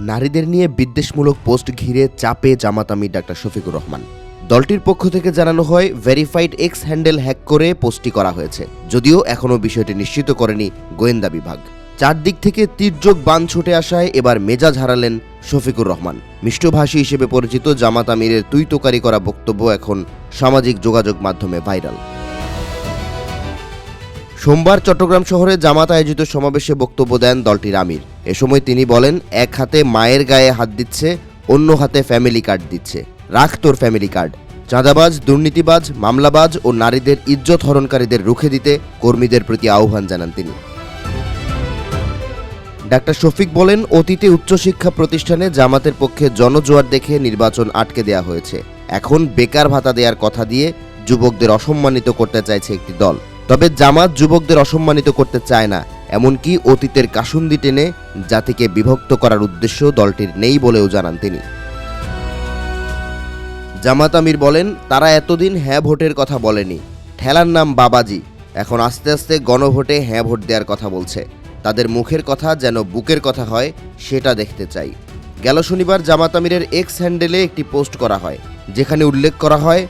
নারীদের নিয়ে বিদ্বেষমূলক পোস্ট ঘিরে চাপে জামাত আমির ডাক্তার শফিকুর রহমান। দলটির পক্ষ থেকে জানানো হয়, ভেরিফাইড এক্স হ্যান্ডেল হ্যাক করে পোস্টটি করা হয়েছে, যদিও এখনও বিষয়টি নিশ্চিত করেনি গোয়েন্দা বিভাগ। চারদিক থেকে তীর্যক বান ছুটে আসায় এবার মেজাজ হারালেন শফিকুর রহমান। মিষ্টভাষী হিসেবে পরিচিত জামাত আমিরের তুইতোকারি করা বক্তব্য এখন সামাজিক যোগাযোগ মাধ্যমে ভাইরাল। সোমবার চট্টগ্রাম শহরে জামাত আয়োজিত সমাবেশে বক্তব্য দেন দলটির আমির। এ সময় তিনি বলেন, এক হাতে মায়ের গায়ে হাত দিচ্ছে, অন্য হাতে ফ্যামিলি কার্ড দিচ্ছে। রাখ তোর ফ্যামিলি কার্ড। চাঁদাবাজ, দুর্নীতিবাজ, মামলাবাজ ও নারীদের ইজ্জত হরণকারীদের রুখে দিতে কর্মীদের প্রতি আহ্বান জানান তিনি। ডাক্তার শফিক বলেন, অতীতে উচ্চশিক্ষা প্রতিষ্ঠানে জামাতের পক্ষে জনজোয়ার দেখে নির্বাচন আটকে দেওয়া হয়েছে। এখন বেকার ভাতা দেওয়ার কথা দিয়ে যুবকদের অসম্মানিত করতে চাইছে একটি দল। তবে জামাত যুবকদের অসম্মানিত করতে চায় না, এমনকি অতীতের কাসুন্দি টেনে জাতিকে বিভক্ত করার উদ্দেশ্য দলটির নেই বলেও জানান তিনি। জামাত আমির বলেন, তারা এতদিন হ্যাঁ ভোটের কথা বলেনি। ঠেলার নাম বাবাজি, এখন আস্তে আস্তে গণভোটে হ্যাঁ ভোট দেওয়ার কথা বলছে। তাদের মুখের কথা যেন বুকের কথা হয়, সেটা দেখতে চাই। গেল শনিবার জামাত আমিরের এক্স হ্যান্ডেলে একটি পোস্ট করা হয়, যেখানে উল্লেখ করা হয়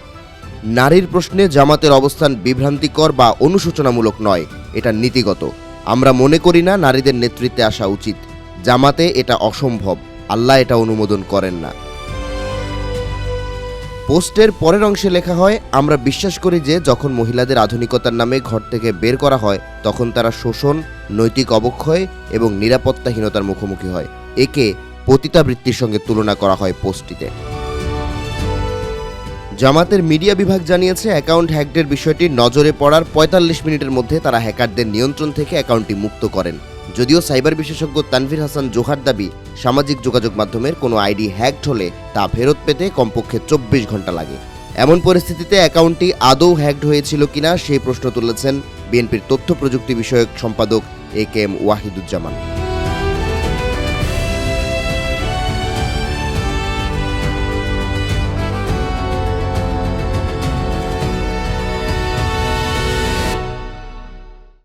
নারীর প্রশ্নে জামাতের অবস্থান বিভ্রান্তিকর বা অনুশোচনামূলক নয়, এটা নীতিগত। আমরা মনে করি না নারীদের নেতৃত্বে আসা উচিত। জামাতে এটা অসম্ভব, আল্লাহ এটা অনুমোদন করেন না। পোস্টের পরের অংশে লেখা হয়, আমরা বিশ্বাস করি যে যখন মহিলাদের আধুনিকতার নামে ঘর থেকে বের করা হয়, তখন তারা শোষণ, নৈতিক অবক্ষয় এবং নিরাপত্তাহীনতার মুখোমুখি হয়। একে পতিতাবৃত্তির সঙ্গে তুলনা করা হয় পোস্টটিতে। জামাতের মিডিয়া বিভাগ জানিয়েছে, অ্যাকাউন্ট হ্যাকডের বিষয়টি নজরে পড়ার পঁয়তাল্লিশ মিনিটের মধ্যে তারা হ্যাকারদের নিয়ন্ত্রণ থেকে অ্যাকাউন্টটি মুক্ত করেন। যদিও সাইবার বিশেষজ্ঞ তানভীর হাসান জোহার দাবি, সামাজিক যোগাযোগ মাধ্যমের কোনো আইডি হ্যাকড হলে তা ফেরত পেতে কমপক্ষে চব্বিশ ঘণ্টা লাগে। এমন পরিস্থিতিতে অ্যাকাউন্টটি আদৌ হ্যাকড হয়েছিল কিনা, সেই প্রশ্ন তুলেছেন বিএনপির তথ্য প্রযুক্তি বিষয়ক সম্পাদক এ কে এম ওয়াহিদুজ্জামান।